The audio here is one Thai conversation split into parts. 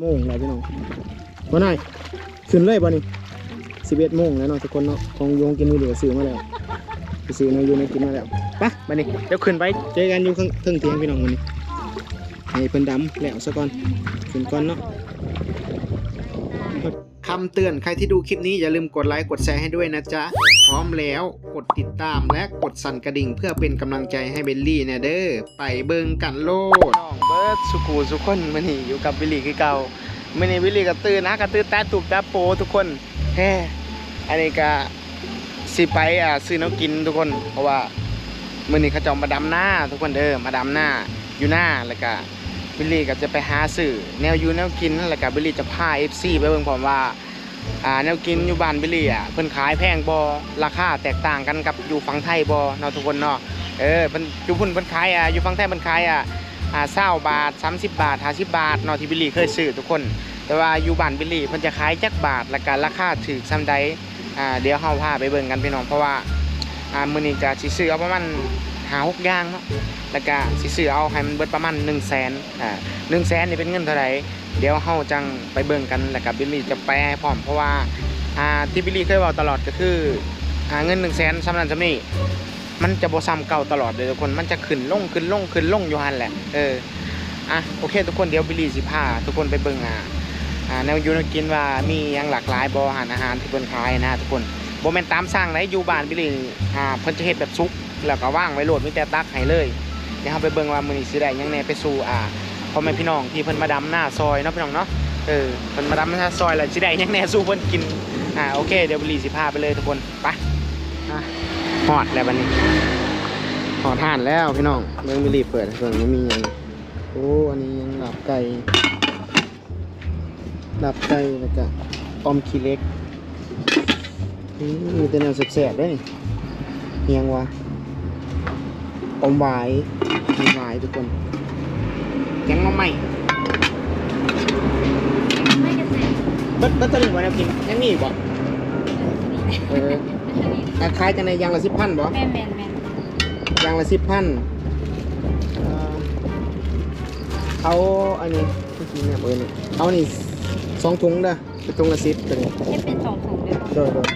โมงแล้วพี่น้องวันไหนขึ้นเลยบ่นี่สิบเอ็ดโมงแล้วเนาะทุกคนเนาะของโยงกินมือเหลือซื้อมาแล้วไปซื้อมาอยูในกินมาแล้วไปวันนี้เดี๋ยวขึ้นไปเจอกันอยู่ข้างเทิงเตียงพี่น้องวันนี้ให้เพิ่นดำแล้วซะก่อนขึ้นก่อนเนาะ คำเตือนใครที่ดูคลิปนี้อย่าลืมกดไลค์กดแชร์ให้ด้วยนะจ๊ะ พร้อมแล้วกดติดตามและกดสั่นกระดิ่งเพื่อเป็นกำลังใจให้เบลลี่เนี่ยเด้อไปเบิงกันโลดน้องเบิร์ดสุกูสุคนมื้อนี้อยู่กับบิลลี่คือเก่ามื้อนี้บิลลี่ก็ตื่นนะก็ตื่นแตาตุบตาโปทุกคนแฮ่อันนี้ก็สิไปอ่าซื้อน้ำกินทุกคน เพราะว่ามื้อนี้เขาจอามาดำหน้าทุกคนเด้อมาดำหน้าอยู่หน้าแล้วก็ บิลลี่ก็จะไปหาซื้อแนวยูแนวกินแล้วก็บิลลี่จะพา FC ไปเบิ่งพร้อมว่าอ่าแนวกินอยู่บ้านบิลลี่อะเพิ่นขายแพงบ่ราคาแตกต่างกันกับอยู่ฝั่งไทยบ่เนาะทุกคนเนาะเออเพิ่นอยู่พุ่นเพิ่นขายอะอยู่ฝั่งไทยเพิ่นขายอะอ่า20บาท 30 บาท 50 บาทเนาะที่บิลลี่เคยซื้อทุกคน แต่ว่าอยู่บ้านบิลลี่เพิ่นจะขายจักบาทแล้วก็ราคาถูกส่ำใดอ่าเดี๋ยวเฮาพาไปเบิ่งกันพี่น้องเพราะว่าอ่ามื้อนี้ก็สิซื้อเอาประมาณ 5 6อย่างเนาะแล้วก็สิซื้อเอาให้มันเบิดประมาณ1 0 0 0 0แสนอ่า1แสนนี่เป็นเงินเท่าไหร่เดี๋ยวเฮาจังไปเบิ่งกันแล้วกับบิลลี่จะแปลให้พร้อมเพราะว่าอ่าที่บิลลี่เคยบอกตลอดก็คืออ่าเงิน1 0 0 0 0แสนสำนั้นสำนี้มันจะบซ้ำเก่าตลอดเลยทุกคนมันจะขึ้นลงขึ้นลงขึ้นลงอยู่หันแหละเอออะโอเค ทุกคนเดี๋ยวบิลลี่สิพาทุกคนไปเบิ่งอ่าอ่าแนวยูนกินว่ามียังหลากหลายบ่อาหารอาหารที่เพิ่นขายนะทุกคนบ่แมนตามสั่งไหนอยู่บ้านบิลลี่อ่าเพิ่นจะเฮ็ดแบบซุก แล้วก็ว่างไว้โหลดมีแต่ตักให้เลยเดี๋ยวเฮาไปเบิ่งว่ามือนี้สิได้ยังแหน่ไปสู่อ่าพ่อแม่พี่น้องที่เพิ่นมาดำหน้าซอยเนาะพี่น้องเนาะเออเพิ่นมาดำหน้าซอยแล้วสิได้ยังแหน่สู้เพิ่นกินอ่าโอเคเดี๋ยวบุรีสิพาไปเลยทุกคนไปอะฮอดแล้วบัดนี้ฮอดห่านแล้วพี่น้องเมืองบุรีเปิดเพิ่นบ่มีหยังโอ้อันนี้ยังหลับไก่หลับไก่แล้วก็อมขี้เล็กอืมมีแต่แนวแสบๆเด้นี่เฮียงวะ อมหวายมีหวายทุกคน แกงมาใหม่ไม่กระแสเบิดเบิดตัวหนึ่งวันเอากินยังมีอีกบ่เออราคายจังในยางละสิบพันบ่แมนแมนแมนยางละสิบพันเอาอันนี้ที่กินเนี่ยเบอร์นี่เอานี่สองถุงเด้อเป็นถุงละสิบตัวนี้แค่เป็นสองถุงเลยโดยโดย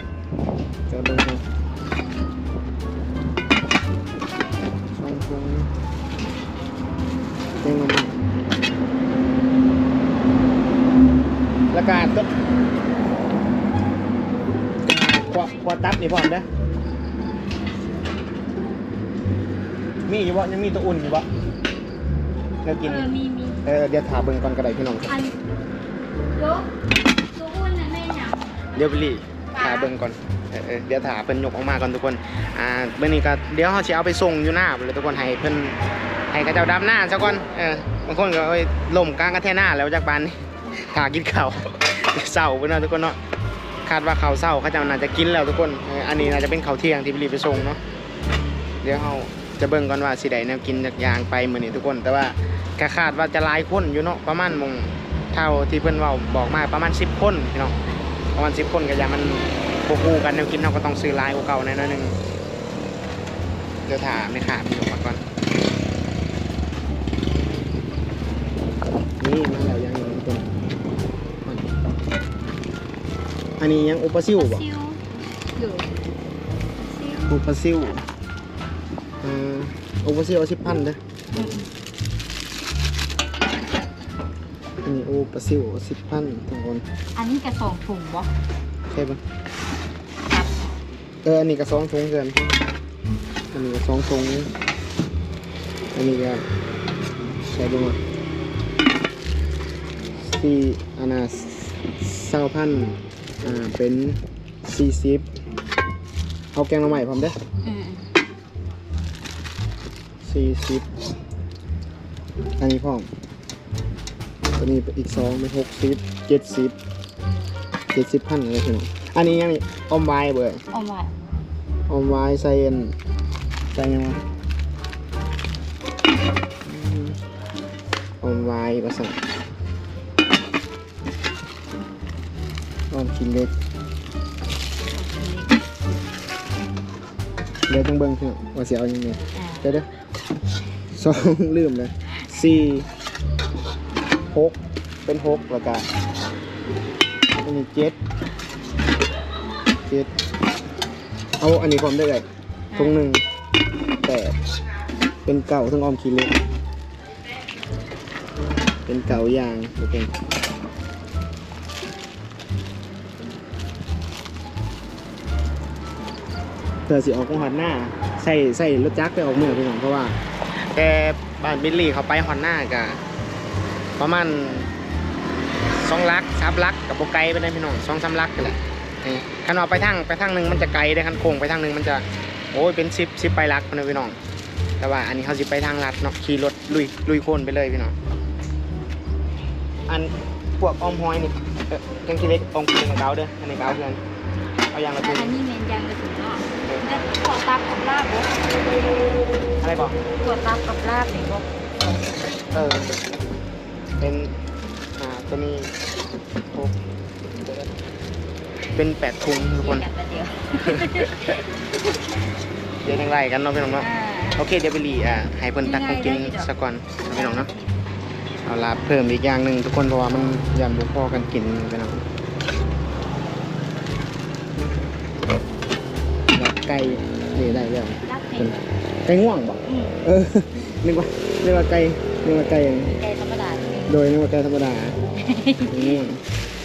จะเบิ่งเอา ขวตับนี่พร้อมเด้อมีอยู่บ่ยังมีตัวอุ่นอยู่บ่แล้วกิน เออมีมีเออเดี๋ยวถามเบิ่งก่อนก็ได้พี่น้องอันยกตัวอ้วนน่ะแม่หยังเดี๋ยวไปรีถามเบิ่งก่อนเออเออเดี๋ยวถามเพิ่นยกออกมาก่อนทุกคน อ่าเบิ่งนี้ก็เดี๋ยวเฮาสิเอาไปส่งอยู่หน้าพุ่นเลยทุกคนให้เพิ่นให้เขาเจ้าดำหน้าซะก่อน เออบางคนก็เอ้ยล่มกลางกระแทหน้าแล้วจากบ้านนี่ถากินข้าวเศร้าเพิ่นเนาะทุกคนเนาะ คาดว่าเขาเศร้าเขาจ้าน่าจะกินแล้วทุกคน อันนี้น่าจะเป็นเขาเที่ยงที่ไปรีบไปส่งเนาะ เดี๋ยวเราจะเบิ่งก่อนว่าสิไดแนวกินจากยางไปเหมือนนี้ทุกคน แต่ว่าก็คาดว่าจะลายคนอยู่เนาะประมาณมงเท่าที่เพิ่อนเว้าบอกมาประมาณ10คนพี่น้องประมาณ10คนก็ยามันบ่คู่กันแนวกินเราก็ต้องซื้อลายกูเก่าแน่นอนหนึงเดี๋ยวถามไม่ขาดพี่มาก่อนนี่มาแล้ว นนี้ยังอุปซิวบ่ซิวหรือซิวอุปซิลเอ่ออุปซิลเอาสิบพันเด้ออืมอันนี้อุปซิลเอาสิบพันทุกคนอันนี้กระสองถุงบ่ใช่ปะเอออันนี้ก็สองถุงเกินอันนี้ก็สองถุงอันนี้ก็ใช่ดูมาสี่อันน่ะเศร้าพัน อ่า เป็นสี่สิบเอาแกงมาใหม่พร้อมเด้ออืมสี่สิบอันนี้พร้อมตัวนี้อีกสองเป็นหกสิบเจ็ดสิบเจ็ดสิบพันอะไรพี่น้องอันนี้ยังนี่ออมไว้เบื่อเอาไว้ออมไว้ใส่เอ็นใส่ยังไงออมไว้ภาษา ออมกินเล็กเดี๋ยวต้องเบิ่งพี่น้องว่าเสียเอายังไงอ่าเดี๋ยวเดี๋ยวสองลืมเลยสี่หกเป็นหกแล้วก็อันนี้เจ็ดเจ็ดเอาอันนี้พร้อมได้เลยทงหนึ่งแปดเป็นเก่าทั้งออมคีเล็กเป็นเก่ายางโอเค เธอสิออกของฮอนหน้าใส่ใส่รถจักรไปออกเมืองพี่น้องเพราะว่า แต่บ้านบิลลี่เขาไปฮอนหน้ากะประมาณสองลักสามลักกับโบไกลไปได้พี่น้องสองสามลักนี่แหละเออคันเอาไปทางไปทางหนึ่งมันจะไกลได้คันโค้งไปทางหนึ่งมันจะโอ้ยเป็นสิบสิบไปลักนะพี่น้อง แต่ว่าอันนี้เขาสิไปทางลัดเนาะขี่รถลุยลุยโคลนไปเลยพี่น้องอันพวกออมหอยนี่เออยังกิเล็กอมกินกับเกาเด้ออันนี้เกาเพื่อนเอาอย่างละอัถุงนนี้เมนยัง กระสุนเนาะแล้วขอตับกับลาบบ่อะไรบอกขอตับกับลาบนี่บ่เออ เป็น อ่า ตัวนี้หกเป็นแปดทุงทุกคนกันแต่เดียวเดี๋ยวยังไล่กันเนาะพี่น้องเนาะอ่าโอเคเดี๋ยวไปรีอ่าให้เพิ่นตักของกินสักก่อนเนาะพี่น้องเนาะ เอาลาบเพิ่มอีกอย่างหนึ่งทุกคนเพราะว่ามันยันบุพอกันกินพี่น้อง ไก่นี่ได้แล้วลาบเพิ่ไก่นไก่ง่วงบอกอืม เออนึกว่านึกว่าไก่นึกว่าไก่ไก่ธรรมดานี่โดยนึกว่าไก่ธรรมดานี่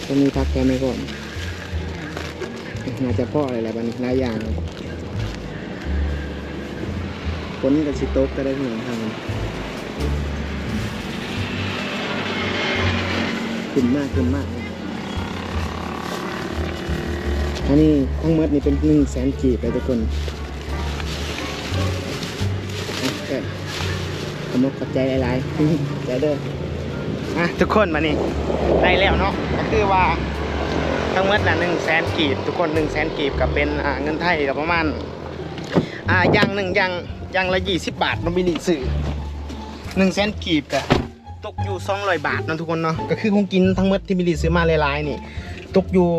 จะมีพักแกไม่ก่อนน่าจะพ่ออะไรแหละบัดนหลายอย่างฝนกับสิโต๊กก็ได้เหมือนทางขึ้นมากขึ้นมาก อันนี้ทั้งหมดนี่เป็นหนึ่งแสนกีบไปทุกคนอะก็ขอบคุณใจหลายๆใจเด้ออะทุกคนมานี่ได้แล้วเนาะก็คือว่าทั้งหมดน่ะหนึ่งแสนกีบทุกคนหนึ่งแสนกีบกับเป็นอ่าเงินไทยกับประมาณอ่าอย่างหนึ่งอย่างอย่างละยี่สิบบาทมันมีลิสื่อหนึ่งแสนกีบกับตกอยู่สองร้อยบาทเนาะทุกคนเนาะก็คือคงกินทั้งหมดที่มิลิซื้อมาหลายๆนี่ ตกอยู่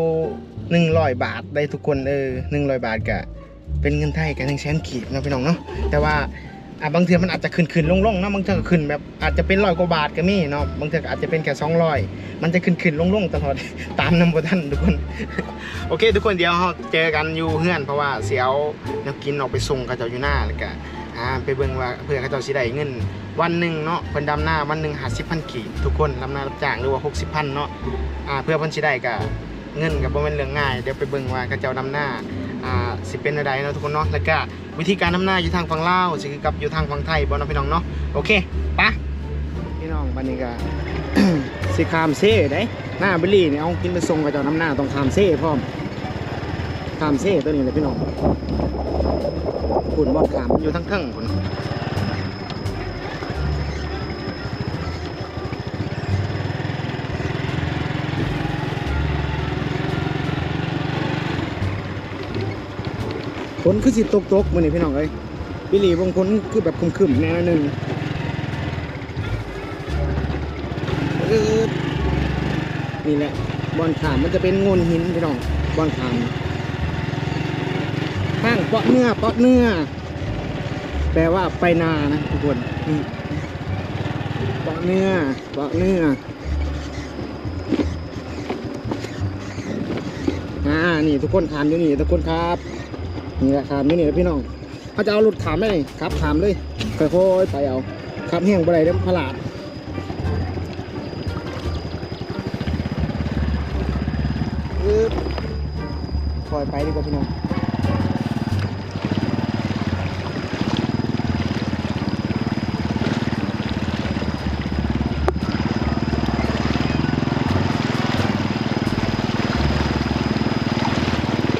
หนึ่งร้อยบาทได้ทุกคนเออหนึ่งร้อยบาทกับเป็นเงินไทยกับหนึ่งแสนกีบเนะพี่น้องเนาะแต่ว่าอะบางเทือมันอาจจะขึ้นขึ้นลงลงๆเนาะบางเทือก็ขึ้นแบบอาจจะเป็นร้อยกว่าบาทก็มีเนาะบางเทือกอาจจะเป็นแค่สองร้อยมันจะขึ้นขึ้นลงลงๆตลอดตามน้ำบท่านทุกคน โอเค ทุกคนเดี๋ยวเราเจอกันอยู่เฮือนเพราะว่าเสียวแนวกินออกไปส่งเขาเจ้าอยู่หน้าแล้วก็อ่าไปเบิ่งว่าเพื่อเขาเจ้าสิได้เงิน วันหนึ่งเนาะเพิ่นดำหน้าวันหนึ่งหาสิบพันกีบทุกคนดำหน้ารับจ้างหรือว่าหกสิบพันเนาะอ่าเพื่อเพิ่นสิได้ก็ เงินก็บ่แม่นเรื่องง่าย เดี๋ยวไปเบิ่งว่าเขาเจ้าดำหน้าอ่าสิเป็นอะไรเนาะทุกคนเนาะแล้วก็วิธีการนำหน้าอยู่ทางฝั่งลาวสิคือกับอยู่ทางฝั่งไทยบ่เนาะพี่น้องเนาะโอเคปะพี่น้องบัดนี้ก็สิขามเซ่ได้หน้าบิลลี่เนี่ยเอากินไปส่งกับเจ้านำหน้าต้องขามเซ่พร้อมขามเซ่ตัวนี้เลยพี่น้องคุณบ่ขามอยู่ทั้งเทิงคุณ ฝนคือสิตกตกๆมื้อนี้พี่น้องเอ้ยบิลลี่บางคนคือแบบครึมๆแน่นอนหนึงนี่แหละบอลขามมันจะเป็นงนหินพี่น้องบอลขามข้างเปาะเนื้อเปาะเนื้อ แปลว่าไปนานะทุกคนเปาะเนื้อเปาะเนื้ออ่านี่ทุกคนขามอยู่นี่ทุกคนครับ นี่แหละขามอยู่นี่นะพี่น้องถ้าจะเอารถขามได้ครับขามเลยค่อยๆไปเอาขับแห้งไปไหนเด้พลาดปล่อยไปดีกว่าพี่น้อง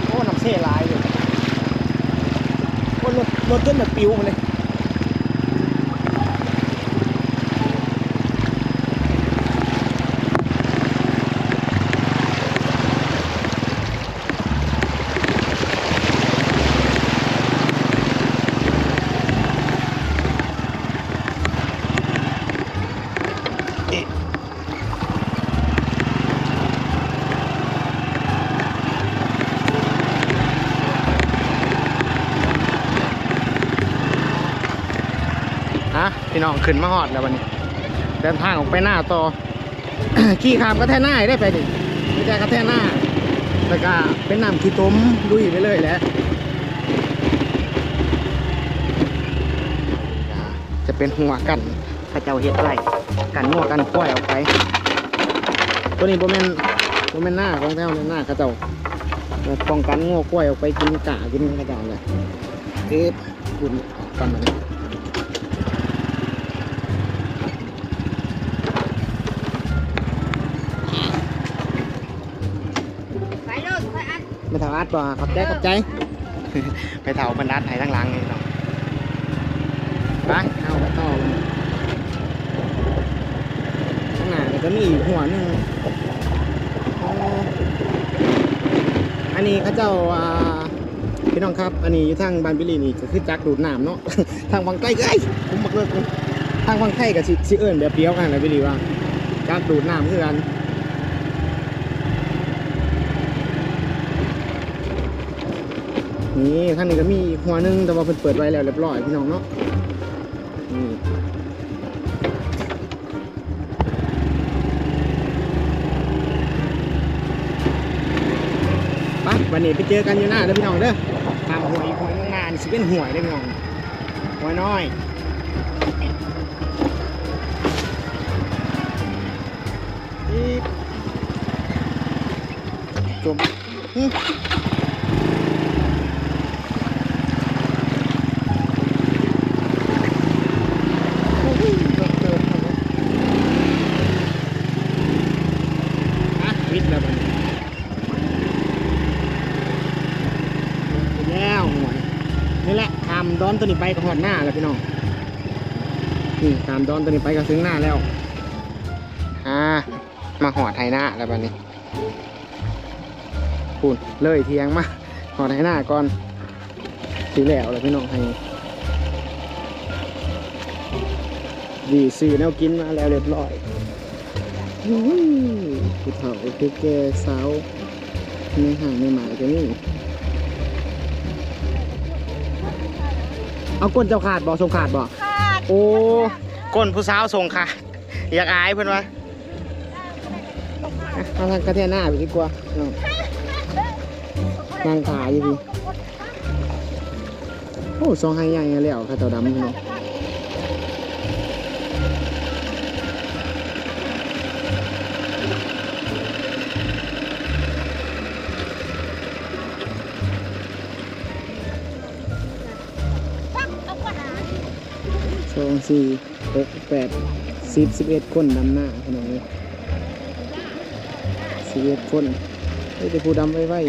โอ้น้ำเซ่ลายเลยโอ้รถรถจ นแบบปิวมาเลย ฮะพี่ น้องขึ้นมาหอดแล้ววันนี้เดินทางออกไปหน้าต่อ ขี่ขามก็แท่หน้าได้ไปดิไม่ใช่ก็แท่หน้าแล้วก็เป็นน้ำขี้ต้มลุยไปเลยแหละจะเป็นหัวกันพระเจ้าเฮ็ดอะไรกันงัวกันกล้วยออกไป ตัวนี้โบแมนโบแมนหน้าของแถวในหน้าเขาเจ้าป้องกันงัวกล้วยออกไปกินกะกินกระเจ้าเลยเอ๊ะคุณกกันมาเลย บ่ขอบใจขอบใจ ไปเท่าบรรดัดไทยทั้งหลังนี่เนาะไปเอาไปต่อข้างหน้าก็จะมีอีกหัวหนึงอ๋ออันนี้เขาเจ้าอ่าพี่น้องครับ อันนี้อยู่ทางบานบิลีนี่ก็คือจักดูดน้ำเนาะ ทางฝั่งใต้ก็ไอ้ยผมบักเลิกเลยทางฝั่งไทยกับสิเอิญแบบเดียวกันเลยบิลีว่าจักดูดน้ำคือกัน นี่ท่านนี้ก็มีหัวหนึงแต่ว่าเพิ่นเปิดไว้แล้วเรียบร้อยพี่น้องเนาะนี่ไปวันนี้ไปเจอกันอยู่หน้าเด้อพี่น้องเด้อตามหวยหวยข้างหน้านี่สิเป็นหวยเด้อพี่น้องหวยน้อยจมหึ อะวิทย์แล้วมันแล้วหวยนี่แหละ อนตัวนี้ไปก็หอดหน้าแล้วพี่น้องนี่ตามดอนตัวนี้ไปก็ถึงหน้าแล้วอ่ามาหอดไทยหน้าแล้วบัดนี้พูนเลยเทียงมาหอดไทยหน้าก่อนสีแล้วแล้วพี่น้องให้ดีซื้อแนวกินมาแล้วเรียบร้อยอุ้ยผู้เฒ่าผู้แก่สาวในห่างในหมายก็นี่ เอาก้นเจ้าขาดบ่ทรงขาดบ่ขาดโอ้ก้นผู้สาวทรงขาดอยากอายเพื่อนวะอะเอาทางกระเทียนหน้าไปดีกว่าน้องนั่งขาอยู่ดีโอ้ซองให้ใหญ่แล้วข้าเจ้าดำพี่น้อง สองสี่หกแปดสิบสิบเอ็ดคนดำหน้าพี่น้องเลยสิบเอ็ดคนเฮ้ยแต่ผู้ดำไว้ไว้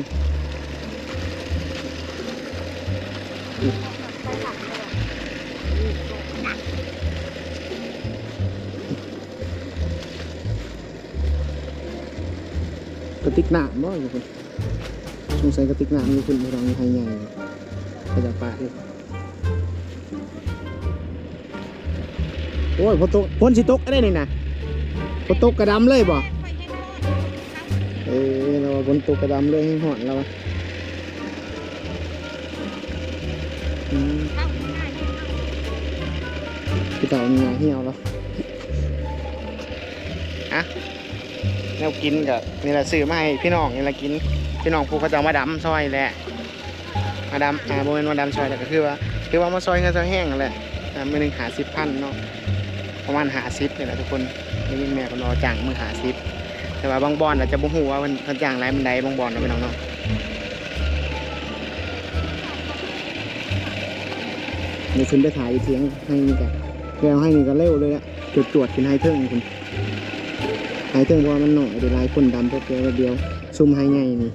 กระติกน้ำบ่อยู่คนสงสัยกระติกน้ำอยู่คนเราอยู่ไทยใหญ่ไปจากป่าเลย โอ้ยพอตกพ้นสิตกก็ได้นี่นะพอตกกระดำเลยบ่เออเราว่าฝนตกกระดำเลยให้หอนเราวะอืมพี่เต่ามีงานเหี่ยวแล้วอะแนวกินกับนี่แหละซื้อมาให้พี่น้องนี่แหละกิน พี่น้องผู้เขาจะเอามาดำซอยแหละมาดำอ่าโมเมนมาดำซอยแต่ก็คือว่า คือว่ามาซอยเงินซอยแห้งนั่นแหละ อ่ามือหนึ่งหาสิบพันเนาะประมาณหาสิบนี่แหละทุกคนได้ยินแม่ก็รอจ้างมือหาสิบแต่ว่าบางบอนอาจจะบ่ฮู้ว่ามันมันจ้างไรมันใดบางบอนเนาะพี่น้องเนาะนี่ขึ้นไปถ่ายเทียงให้นี่กันแล้วให้นี่ก็เร็วเลยอะจวดจวดๆขึ้นให้เทิงคุณหายถึงว่ามันหน่อยเดี๋ยวลายคนดำเดียวเดียวซุ่มให้ใหญ่นี่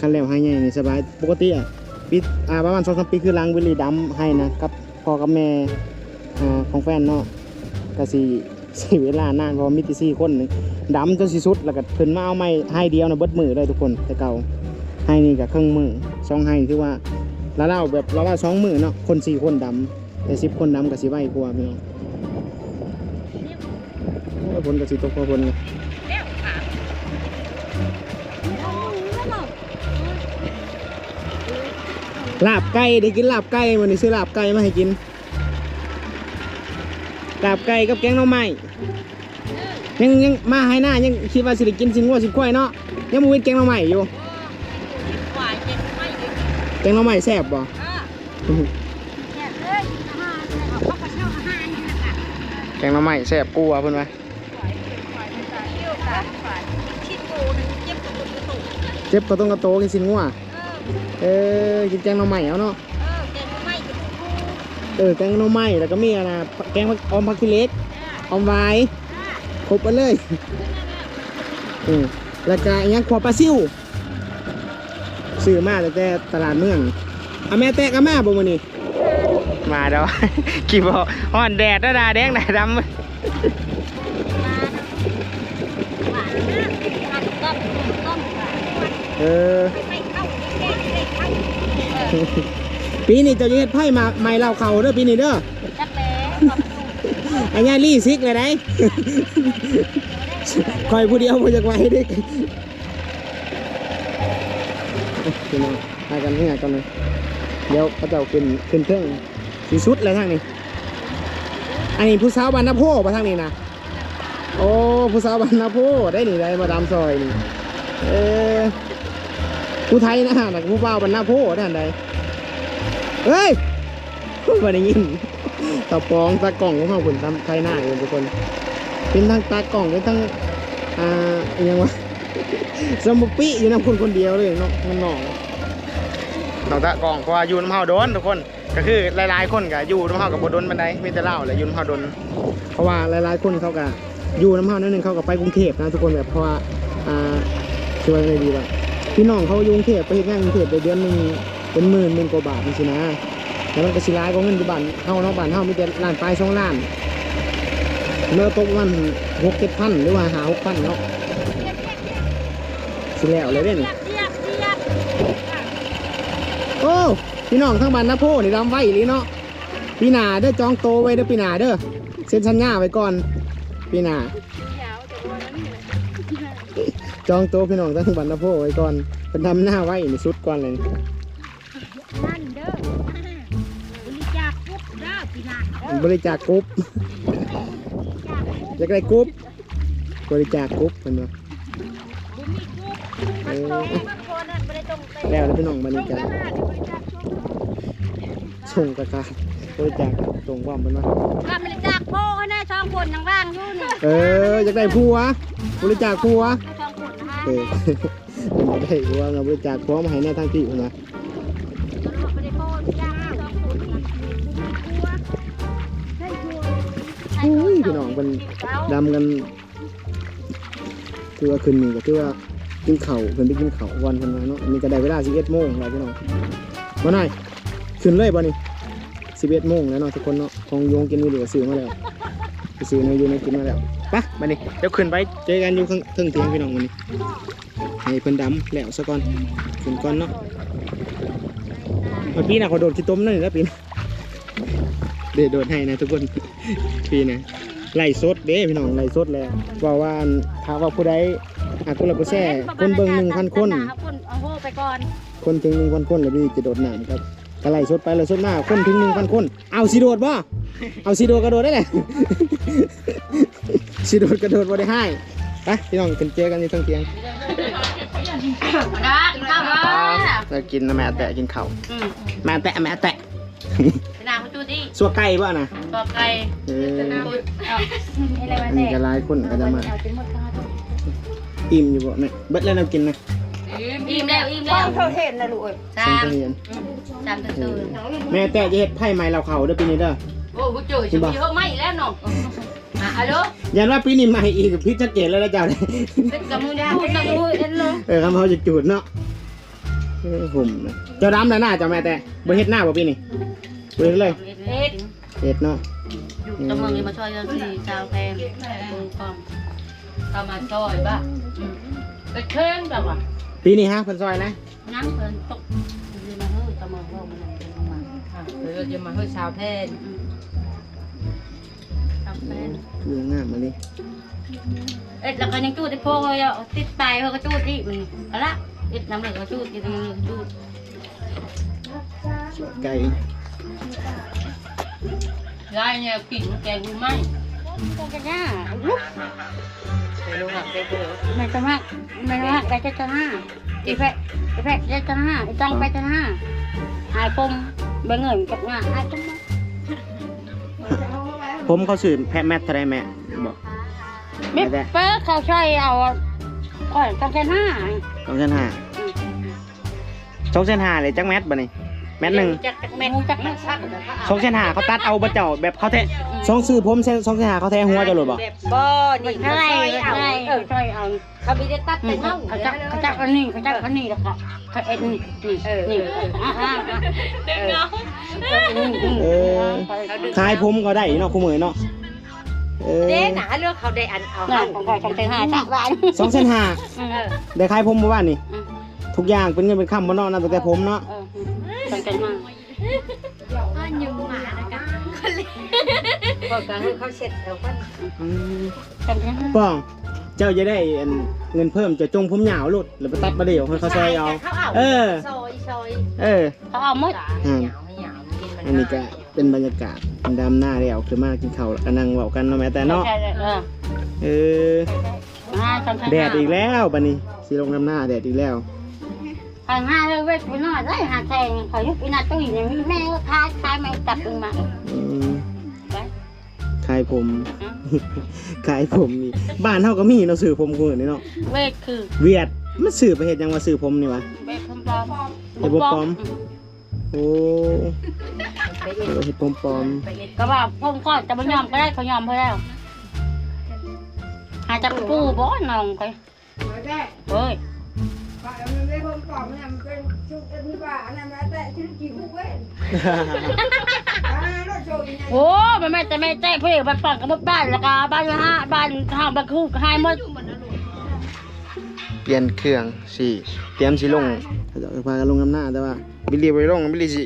คันแล้วให้ใหญ่นี่สบายปกติอะปีอ่าประมาณสองสามปีคือล้างวิลลี่ดำให้นะกับ พ่อกับแม่ของแฟนเนาะก็สิเสีเวลานานพราะว่ามีแติสี่คนนึงดำจนสิสุดแล้วก็เพิ่นมาเอาไม้ให้เดียวนะเบิดมือเลยทุกคนแต่เก่าให้นี่กับเครึ่องมือสองให้คือว่าแล้วเราแบบเราว่าสองมือเนาะคนสี่คนดำแต่สิบคนดำกับสิไวกว่าพี่น้องผลกับสิตกพอผลเลย ลาบไก่ได้กินลาบไก่วันนี้ซื้อลาบไก่มาให้กินลาบไก่กับแกงหน่อไม้ยังยังมาให้หน้ายังคิดว่าสิได้กินสิงัวสิกล้วยเนาะยังบ่เว้นแกงหน่อไม้อยู่หวานเจ็ดไม่เลยแกงหน่อไม้แซ่บบ่อ่าเนี่ยเอ้ยอาหารเอาเข้ากับเช่าอาหารนี่แหละค่ะแกงหน่อไม้แซ่บกูว่าเพิ่นว่าหวานหวานหวานเที่ยวกันหวานชิ้นโตนึงเจ็บตัวตัวตัวเจ็บก็ต้องกระโตกินสิงัวเออเออกินแกงหน่อไม้เอาเนาะเออแกงไม่กับผู้เออแกงหน่อไม้แล้วก็มีอะไรแกงออมผักกิเล็กออมไว้ครบไปเลยอืมแล้วก็อิหยังขวปลาซิวซื้อมาตั้งแต่ตลาดเมืองอะแม่แตะกับแม่บ่มื้อนี้มาดอกกี่บ่ฮ้อนแดดดาแดงดาดำ หวานนะทำต้มต้มหวานเออ ปีนี้เจ้าจะเฮ็ดไผ่มาใหม่เล่าเขาเด้อปีนี้เด้อจักแล้ความดูไอ้ย่าลี่ซิกเลยได้คอยผู้เดียวบ่จักไว้เด้พี่น้องพากันเฮือกันเลยเดี๋ยวเขาเจ้าขึ้นขึ้นเครื่องสีสุดเลยทางนี้ อันนี้ผู้สาวบานนาโพมาทางนี้นะโอ้ผู้สาวบานนาโพได้นี่ได้มาดามซอยนี่เออ ผู้ไทยนะนะผู้บ่าวบานนาโพได้อันใดเฮ้ยมาได้ยินตาปองตากล่องของเขาคนทำไทยหน้าอยู่ทุกคน เป็นทั้งตากล่องเป็นทั้งอ่าอหยังวะสมุปิอยู่น้ำคนคนเดียวเลยเนาะมันหนองน้องตากล่องเพราะว่าอยู่น้ำเฮาโดนทุกคนก็คือหลายๆคนก็อยู่น้ำเฮากับบโดนบันไดมีแต่เล่าแหละอยู่น้ำเฮาโดนเพราะว่าหลายๆคนเขาก็อยู่น้ำเฮานั่นนึงเขาก็ไปกรุงเทพนะทุกคนแบบเพราะว่าอ่าช่วยอะไรดีวะ พี่น้องเขาอยู่กรุงเทพไปเฮ็ดงานกรุงเทพได้เดือนหนึงเป็นหมื่นหมื่นกว่าบาทนี่สินะแล้วมันก็สิร้ายกว่าเงินที่บ้านเฮาเนาะบ้านเฮามีแต่ล้านปลายสองล้านเมื่อตกวันหกเจ็ดพันหรือว่าหาหกพันเนาะสิแล้วเลยเด้นี่เรียบเรียบโอ้พี่น้องทั้งบ้านนาโพนี่รำไว้อีหลีเนาะปีหนาเด้อจองโตไว้เด้อปีหนาเด้อเซ็นสัญญาไว้ก่อนปีหนา จองโตพี่น้องทั้งบ้านนาโพไว้ก่อนเป็นทำหน้าไว้ในสุดก่อนเลยนั่นเด้อบริจาคปุ๊บเด้อพี่นาเด้อบริจาคกรุ๊ปอยากได้กรุ๊ปบริจาคกรุ๊ปเป็นว่าบุมีปุ๊บมันตรงมันคนนั่นไม่ได้ตรงเตะแล้วแล้วพี่น้องบริจาคบริจาคปุ๊บส่งกระกาบริจาคส่งความเป็นว่าก็บริจาคโป้ให้แน่ช่องคนยังว่างอยู่นี่เอออยากได้ผัวบริจาคผัว เออได้ผัวเราบริจาคผัวมาให้แน่ทางที่เป็นว่าบริโภคบริจาคช่องคนนี่ตัวให้อยู่อุ้ยพี่น้องเป็นดำกันคือว่าคืนนี้ก็คือว่ากินเข่าเพิ่นไปกินเข่าวันเพิ่นมาเนาะนี่ก็ได้เวลา11โมงแล้วพี่น้องมาหน่อยขึ้นเลยบ่นี่11โมงแล้วเนาะทุกคนเนาะของโยงกินวิดีโอซื้อมาแล้วไปซื้อในอยูในกินมาแล้ว ไปมานี่เดี๋ยวขึ้นไปเจอกันอยู่ข้างเทิงเตียงพี่น้องวันนี้ให้เพิ่นดำแล้วซะก่อนขึ้นก่อนเนาะมาปีหน่ะเขาโดดขี้ต้มนั่นนี่แล้วปีหน้าเดี๋ยวโดดให้นะทุกคนปีหนะไล่สดเด้พี่น้องไล่สดแล้วว่าว่าอันถ้าว่าผู้ใดหากคนละผู้แช่คนเบิ่งหนึ่งพันคนเอาคนเอาโหไปก่อนคนถึงหนึ่งพันคนแล้วพี่จะโดดน้ำครับก็ไล่สดไปไล่สดมาคนถึงหนึ่งพันคน เอาสิโดดบ่ เอาสิโดดกระโดดได้เลย สิโดดกระโดดบ่ได้ให้ไปพี่น้องกันเจอกันที่ทางเตียงนะกินข้าวมาเรากินนะแม่แตะกินข้าวอืมแม่แตะแม่แตะไปนางคุณจูดี้สัวไก่บ่น่ะต่อไก่เออเอาอะไรมาอันแน่นี้ก็หลายคนก็จะมาเอาเป็นหมดข้าวอิ่มอยู่บ่แม่เบิดแล้วเรากินนะอิ่มแล้วอิ่มแล้วเขาเห็นนะลูกเอ้ยสาสังมเกตสามตื่นแม่แต่จะเฮ็ดไผ่ไม้เราเขาเด้อปีนี้เด้อโอ้โหจุ๋ยชุดนี้เขาไม่แล้วน้อง อะฮัลโหลยันว่าปีนี้ใหม่อีกพิษชัดเจนแล้วนะเจ้าเนี่ยเป็นกับมือพูดกับมือเอ็นเลยเออคำเขาจะจูดเนาะเออผมนะเจ้าดำแล้วหน้าเจ้าแม่แต่บ่เฮ็ดหน้าบ่ปีนี้บ่เฮ็ดเลยเอ็ดเฮ็ดเนาะอยู่ตะเมืองนี่มาช่วยเจ้าสี่ชาวแพงมือความเข้ามาช่วยบ้าไปเชิญแบบว่าปีนี้ฮะเพิ่นซอยนะนั่งเพิ่นตกยืนมาเฮ้ยตะเมืองว่ามันเป็นลงมาเออจะมาเฮ้ยชาวแพงชาวแพง ดูงามมาดิเอ็ดแล้วก็ยังจูดที่พวกเขาเอาติดไปเขาก็จูดที่มันเอาละเอ็ดน้ำเหลืองก็จูดกินน้ำเหลืองจูดไก่ยายเนี่ยกินแกงดูไหมโอ้ก็จะหน้าลุกไม่รู้หักได้เบื่อไม่ต้องมากไม่ต้องมากไปจะหน้าอีแพะอีแพะจะหน้าอีต้องไปจะหน้าหายปมเบงเงินกับงานหายปม ผมเขาสื่อแพะแมทเท่าไรแม่บอกมิเปิ้ลเขาใช้เอาก่อนต้องแค่หน้าสองเส้นห้าสองเส้นห้าเลยจักแมทบ่นี่แมทหนึ่งจักแม่จักแม่ชักสองเส้นห้าเขาตัดเอาบ่เจ้าแบบเขาแท้สองซื้อผมเส้นสองเส้นห้าเขาแท้หัวเจ้าหรือบ่แบบบ่นี่ใช่ใช่ใช่เอา เขาไม่ได้ตัดอืแต่มเน่าเขาจับเขาจับอันนี้เขาจับอันนี้แล้วก็เขาเอ็นนี่นี่นี่อ่าอ่าเด็กเนาะเออคลายผมก็ได้เนาะคู่มือเนาะเออเด้หนาเลือกเขาได้อันเอาน่ะหันของใครของใครหาจับบ้านสองเส้นห้าอืมเออได้คลายผมบ่ว่านี่อืมทุกอย่างเป็นเงินเป็นคำบ่เนาะนับตั้งแต่ผมเนาะเออต้องกันมาบอกกันให้เขาเสร็จแล้วก็อืมต้องกันมาป้อง เจ้าจะได้อันเงินเพิ่มจะจงผมยาวลุดหรือไปตัดมาเดียวให้เขาซอยเอา เขาเอาเออ ซอยซอยเออ เขาเอาหมดอืมหยาวหยาวกินมันอันนี้ก็เป็นบรรยากาศดำหน้าแล้วคือมากินข้าวแล้วก็นั่งเว้ากันเนาะแม่แต่เนาะใช่เออเออห้าต้องกันแดดอีกแล้วบัดนี้สิลงน้ำหน้าแดดอีกแล้ว ทางห้าเลยเวทไปนอนได้หาแทงเขายุบอีนาตุ้ยเนี่ยมีแม่ก็คายคายไม่จับอึงมาอืม ไปคลายผมคลายผมนี่บ้านเฮาก็มีเนาะสื่อผมกูนี่เนาะเวทคือเวียดมันสื่อไปเฮ็ดหยังว่าสื่อผมนี่วะเวทปลอมเฮ็ดบ่ปลอมโอ้ไปเอ็นเฮ็ดผมปลอมไปเอ็นก็ว่าผมก็จะไม่ยอมก็ได้เขายอมเพื่อแล้วหาจับปูบ่น้องไปเฮ้ย มันไม่พมกล่องมันเป็นชุดที่ว่าอันนั้นแต่ชุดกี่ผู้เว้นอ่ารถโชว์ยังไงโอ้มันไม่แต่ไม่แจ้งเพื่อนบ้านฝั่งกับบ้านแล้วก็บ้านห้าบ้านทางบ้านคู่ให้หมดเปลี่ยนเครื่องสิเตรียมสิลงเขาจะพากันลงน้ำหน้าแต่ว่าบิลลี่ไปลงบิลลี่สิ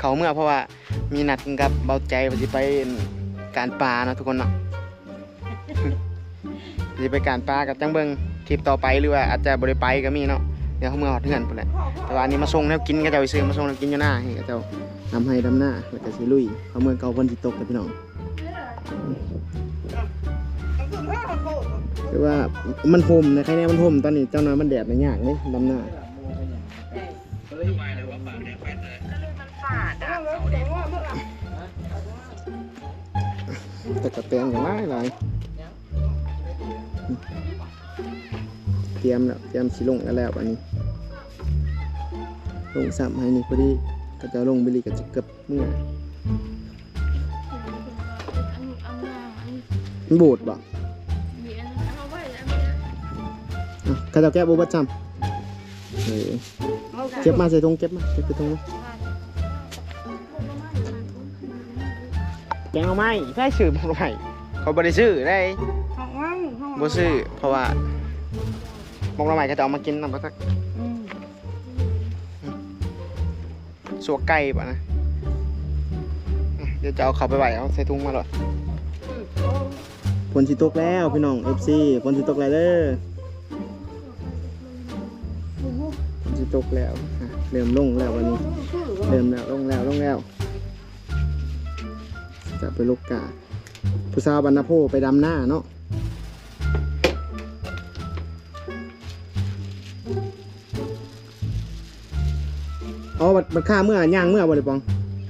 เขาเมื่อเพราะว่ามีนัดกันกับเบาใจว่าสิไปการปลาเนาะทุกคนเนาะสิไปการปลากับจังเบิงคลิปต่อไปหรือว่าอาจจะบ่ได้ไปก็มีเนาะ ดี๋ยวเขาเมื่อหอดเทือนพุ่นแหละแต่ว่าอันนี้มาส่งแล้วกินก็จะไปซื้อมาส่งแล้วกินอยู่หน้าให้ก็จะทำให้ดำหน้าแล้วก็สิลุยเขาเมื่อเก่าคนสิตกกับพี่น้องคือว่ามันห่มนะใครเนี่ยมันห่มตอนนี้เจ้าน้อยมันแดดมันยากเลยดำหน้าแต่กระเตียงอย่างไรหลยเตรียมแล้วเตรียมสิลงกันแล้วอันนี้ ลงซ้ำให้นี่พอดีก็จะลงบิลีกับจะเกือบเมื่อมันบูดบ่ข้าเจะแก้บูบัดซ้ำเก็บมาใส่ถุงเก็บมาเก็บใส่ถุงมาแกงเอาไหมใช่ซื้อบ่ไหมเขาบริซื้อได้ห้องว่างห้องบ่ซื้อเพราะว่าหมกหน่อไม้เขาจะเอามากินนำบ่สัก สัวไก่ป่ะนะ เดี๋ยวจะเอาเขาไปไหวเอาใส่ถุงมาหรอฝนสิตกแล้วพี่น้อง FC ฝนสิตกแล้วเด้อฝนสิตกแล้วเริ่มลงแล้ววันนี้ เริ่มแล้วลงแล้วลงแล้ว จะไปลูกกาผู้สาวบรรณโพไปดำหน้าเนาะ อ๋อบัดบัดค่าเมื่อย่างเมื่อบ่ได้ปอง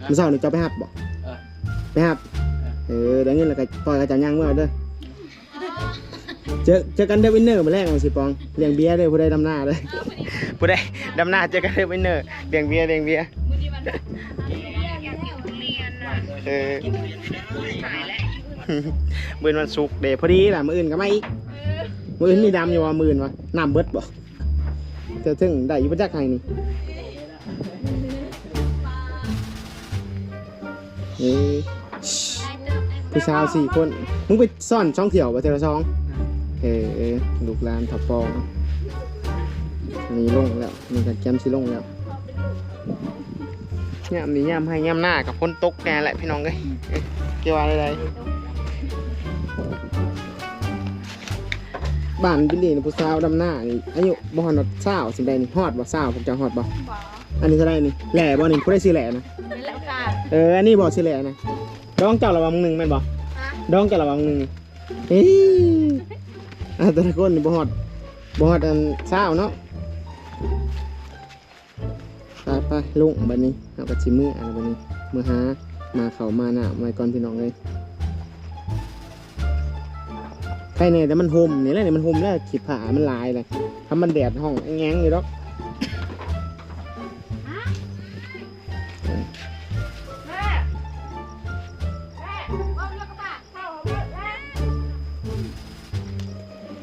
มื้อเช้านี่เจ้าไปหับบ่ไปหับ เออเดี๋ยวนี้แล้วก็ปล่อยกระจับย่างเมื่อเด้อเจอเจอกันเด้อวินเนอร์มาแรกเอาสิปองเลี้ยงเบียร์เด้อผู้ใดดำหน้าเด้อ ผู้ใดดำหน้าเจอกันเด้อวินเนอร์เลี้ยงเบียร์เลี้ยงเบียร์เออมื้อวันศุกร์เด้พอดีล่ะมื้ออื่นก็มาอีกมื้ออื่นนี่ดำอยู่ว่ามื้ออื่นวะน้ำเบิดบ่เจะถึงได้อยู่บ่จักไห้นี่ เอ้ยผู้สาวสี่คน มึงไปซ่อนช่องเถี่ยวไปเทละช่องเฮ้ลูกลานถับปองมีลงแล้วมีการแกมสิลงแล้วยามนี้ยามให้ยามหน้ากับคนตกแกแหละพี่น้องเลยเอ้ยเกี่ยวอะไร บ้านบิลลี่นี่ผู้สาวดำหน้านี่อายุบ่ฮอดเศร้าสิได้นี่ฮอดบ่เศร้าพวกเจ้าฮอดบ่อันนี้เท่าไหรนี่แหล่บ่นี่ผู้ได้สิแหล่นะเอออันนี้บอกสิแหละนะดองเจ้าระวังหนึ่งแม่นบอกดองเจ้าระวังหนึ่งเเอ้ยอะแต่ละคนนี่บ่ฮอดบ่ฮอดอันเช้าเนาะไปไปลุงบัดนี้เอาก็สิมื้ออันบัดนี้มื้อหามาเข้ามาหน้าไว้ก่อนพี่น้องเลย รเนี่ยแต่มันห่มนี่แหละเนี่ยมันห่มแล้วขีดผ้ามันลายเลยทำมันแดดห้องแง้งอยู่ดอกแม่แม่เอาล้วกระบะเข้าเอาหมดแล้ว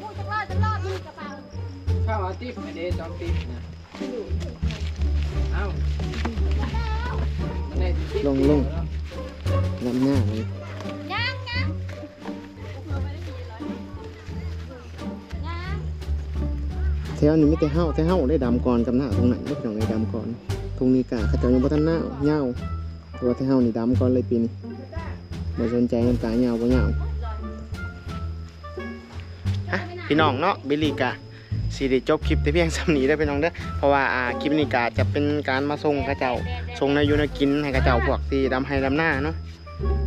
พูดจะรอกระเป๋าข้าวเอาติ๊บไม่ได้จองติ๊บนะเอ้าลงลงลำหน้า ถวนี้ไม่แต่เห้าแต่เห้าได้ดำก่อนกับหน้าตรงนั้นไม่พี่น้องได้ดำก่อนตรงนี้กะขจ้ายังบ่ทันหน้าเหยาตัวแต่เห้านี่ดำก่อนเลยปีนี้บ่สนใจน้ำตาเหย้าบ่เหยาฮะพี่น้องเนาะบิลลี่กะสิได้จบคลิปแต่เพียงสำนีได้พี่น้องเด้อเพราะว่าอ่าคลิปนี้กะจะเป็นการมาส่งขาเจ้าส่งในอยูนกินให้ขาเจ้าพวกที่ดำให้ดำหน้าเนาะ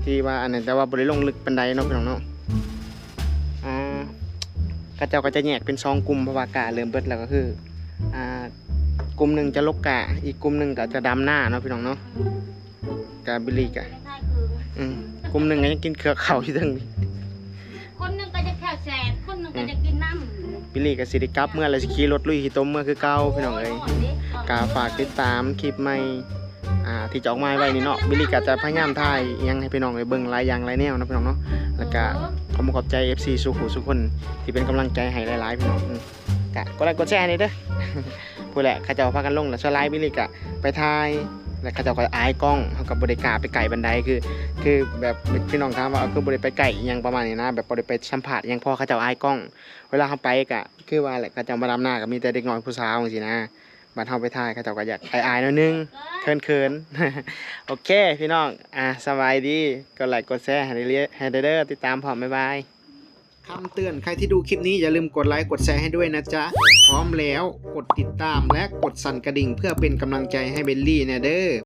ที่ว่าอันนั้นแต่ว่าบ่ได้ลงลึกปานใดเนาะพี่น้องเนาะ เขาเจ้าก็จะแยกเป็นสองกลุ่มเพราะว่ากาเริ่มเบิดแล้วก็คืออ่ากลุ่มหนึ่งจะลกกะ อีกกลุ่มหนึ่งก็จะดำหน้าเนาะพี่น้องเนาะกาบิลลี่กะใช่คืออืมกลุ่มหนึ่งก็ยังกินเครือเขาอยู่ทั้งนี้คนหนึงก็จะแค่แสนคนหนึงก็จะกินน้ำบิลลี่กับสิริกลับเมื่อไรสิขี่รถลุยขี่ต้มเมื่อคือเก่าพี่น้องเอ้ยกาฝากติดตามคลิปใหม่ อ่าที่จะออกมาไว้นี่เนาะบิลลี่ก็จะพยายามถ่ายยังให้พี่น้องได้เบิ่งหลายอย่างหลายแนวนะพี่น้องเนาะแล้วก็ขอบคุณขอบใจ FC สุขุสุกคนที่เป็นกำลังใจให้หลายๆพี่น้องกะกดไลค์กดแชร์นี่เด้อพูดแหละข้าเจ้าพากันลงแล้วสไลด์บิลลี่กะไปถ่ายแล้วข้าเจ้าก็อายกล้องเขากับบริการไปไก่บันไดคือ คือแบบพี่น้องถามว่าคือบริไปไก่ยังประมาณนี้นะ แบบบริไปสัมผัสยังพอเขาเจ้าอายกล้อง เวลาเขาไปกะคือว่าแหละเขาเจ้ามาดำหน้าก็มีแต่เด็กน้อยผู้สาวจังซี่นะ บัดเฮาไปถ่ายเขาเจ้าก็อยากอายๆหนิดนึงเคินๆ โอเค พี่น้อง อะสบายดีกดไลค์กดแชร์ให้เรื่อยให้เด้อติดตามพร้อมบ๊ายบาย คำเตือนใครที่ดูคลิปนี้อย่าลืมกดไลค์กดแชร์ให้ด้วยนะจ๊ะ พร้อมแล้วกดติดตามและกดสั่นกระดิ่งเพื่อเป็นกำลังใจให้เบลลี่นะเด้อ